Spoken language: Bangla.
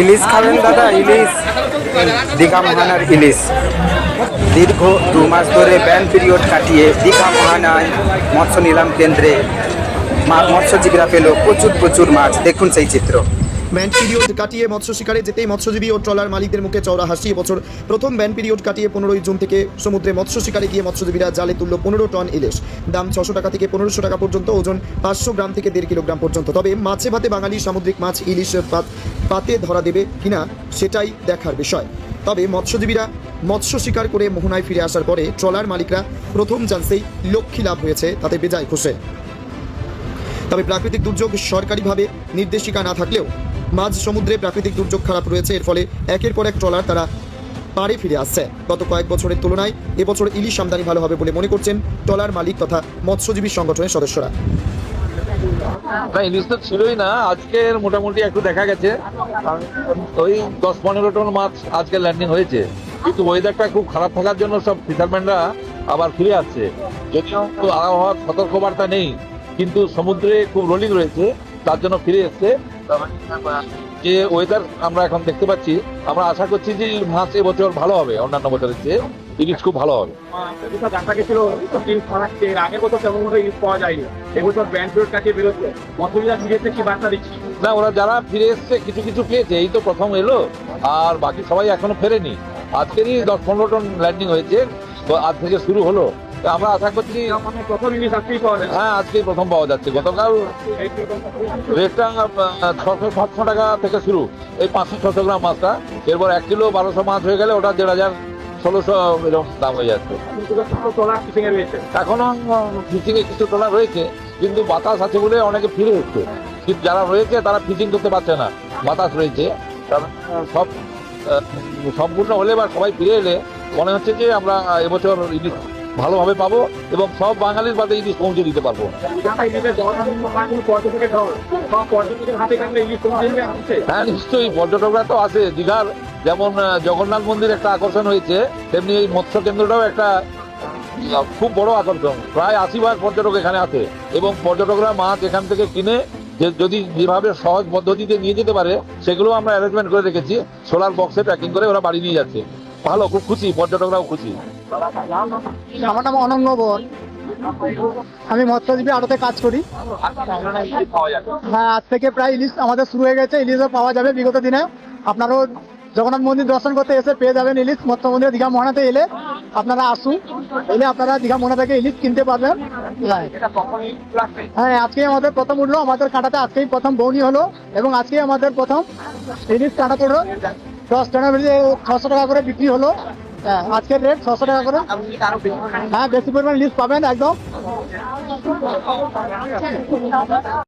ইলিশ খাবেন দাদা, ইলিশ। দীঘা মহানার ইলিশ। দীর্ঘ দু মাস ধরে ব্যান পিরিয়ড কাটিয়ে দীঘা মহানায় মৎস্য নিলাম কেন্দ্রে মৎস্যজীবীরা পেল প্রচুর প্রচুর মাছ। দেখুন সেই চিত্র। ব্যান পিরিয়ড কাটিয়ে মৎস্য শিকারে যেতেই মৎস্যজীবী ও ট্রলার মালিকদের মুখে চওড়া হাসি। এবছর প্রথম ব্যান পিরিয়ড কাটিয়ে পনেরোই জুন থেকে সমুদ্রে মৎস্য শিকারে গিয়ে মৎস্যজীবীরা জালে তুলল পনেরো টন ইলিশ। দাম ছশো টাকা থেকে পনেরোশো টাকা পর্যন্ত, ওজন পাঁচশো গ্রাম থেকে দেড় কিলোগ্রাম পর্যন্ত। তবে মাছে ভাতে বাঙালি সামুদ্রিক মাছ ইলিশ পাত পাতে ধরা দেবে কিনা সেটাই দেখার বিষয়। তবে মৎস্যজীবীরা মৎস্য শিকার করে মোহনায় ফিরে আসার পরে ট্রলার মালিকরা প্রথম চান্সেই লক্ষ্মী লাভ হয়েছে, তাতে বেজায় খুশি। তবে প্রাকৃতিক দুর্যোগ সরকারিভাবে নির্দেশিকা না থাকলেও মাঝ সমুদ্রে প্রাকৃতিক দুর্যোগ খারাপ রয়েছে, এর ফলে একের পর এক ট্রলার তারা পাড়ে ফিরে আসছে। গত কয়েক বছরের তুলনায় এবছর ইলিশ আমদানি ভালো হবে বলে মনে করছেন ট্রলার মালিক তথা মৎস্যজীবী সংগঠনের সদস্যরা। না, ইলিশ তো ছিলই না আজকের মোটামুটি একটু দেখা গেছে। ওই দশ পনেরো টন মাছ আজকে ল্যান্ডিং হয়েছে। কিন্তু ওয়েদারটা খুব খারাপ থাকার জন্য সব ফিশারম্যানরা আবার ফিরে আসছে। যদিও আবহাওয়ার সতর্কবার্তা নেই, কিন্তু সমুদ্রে খুব রোলিং রয়েছে। তার জন্য ফিরে এসছে। যে ওয়েদার আমরা এখন দেখতে পাচ্ছি আমরা আশা করছি যে মাছ এবছর ভালো হবে অন্যান্য বছরের চেয়ে। ইলিশ খুব ভালো হবে। দেখা গেছিল ইলিশ খাওয়াচ্ছে এর আগের বছর তেমন ভাবে ইলিশ পাওয়া যায়নি। এবছর ব্যান্ড ফিরোড কাছে বেরোচ্ছে। মৎস্যবিদা ফিরেছে কি বার্তা দিচ্ছি? না ওরা যারা ফিরে এসছে কিছু কিছু পেয়েছে এই তো প্রথম এলো আর বাকি সবাই এখনও ফেরেনি। আজকেরই দশ পনেরো টন ল্যান্ডিং হয়েছে তো আজ থেকে শুরু হলো। আমরা আশা করছি প্রথম ইলিশ আজকেই পাওয়া হ্যাঁ আজকেই প্রথম পাওয়া যাচ্ছে। গতকাল রেটটা ছশো সাতশো টাকা থেকে শুরু। এই পাঁচশো, ছশো গ্রাম মাছটা। এরপর এক কিলো বারোশো মাছ হয়ে গেলে ওটা দেড় হাজার ষোলোশো এরকম দাম হয়ে যাচ্ছে। এখনও ফিশিং এ কিছু তোলা রয়েছে, কিন্তু বাতাস আছে বলে অনেকে ফিরে এসছে কিন্তু যারা রয়েছে, তারা ফিশিং করতে পারছে না। বাতাস রয়েছে। সব সম্পূর্ণ হলে বা সবাই ফিরে এলে মনে হচ্ছে যে আমরা এবছর ইলিশ ভালোভাবে পাবো এবং সব বাঙালির বাদে ইলিশ পৌঁছে দিতে পারব। হ্যাঁ নিশ্চয়ই, পর্যটকরা তো আছে। দীঘার যেমন জগন্নাথ মন্দির একটা আকর্ষণ হয়েছে, তেমনি এই মৎস্য কেন্দ্রটাও একটা খুব বড় আকর্ষণ। প্রায় আশি ভাগ পর্যটক এখানে আছে এবং পর্যটকরা মাছ এখান থেকে কিনে যে, যদি যেভাবে সহজ পদ্ধতিতে নিয়ে যেতে পারে সেগুলো আমরা অ্যারেঞ্জমেন্ট করে রেখেছি। সোলার বক্সে প্যাকিং করে ওরা বাড়ি নিয়ে যাচ্ছে। ভালো, খুব খুশি, পর্যটকরাও খুশি। আমার নাম অনন্য বর। আমি মৎস্যজীবী আড়তে কাজ করি। হ্যাঁ আজ থেকে প্রায় ইলিশ আমাদের শুরু হয়ে গেছে, ইলিশও পাওয়া যাবে বিগত দিনে। আপনারাও জগন্নাথ মন্দির দর্শন করতে এসে পেয়ে যাবেন ইলিশ। মৎস্য মন্দির দীঘা মোহনাতে এলে আপনারা আসুন। এলে আপনারা দীঘা মোহনা থেকে ইলিশ কিনতে পারবেন। হ্যাঁ। আজকেই আমাদের প্রথম উঠল। আমাদের কাঁটাতে আজকেই প্রথম বৌনি হলো এবং আজকেই আমাদের প্রথম ইলিশ কাঁটা পড়ল দশ টাকা ছশো টাকা করে বিক্রি হলো। হ্যাঁ। আজকের রেট ছশো টাকা করে। হ্যাঁ বেশি পরিমাণ লিস্ট পাবেন একদম।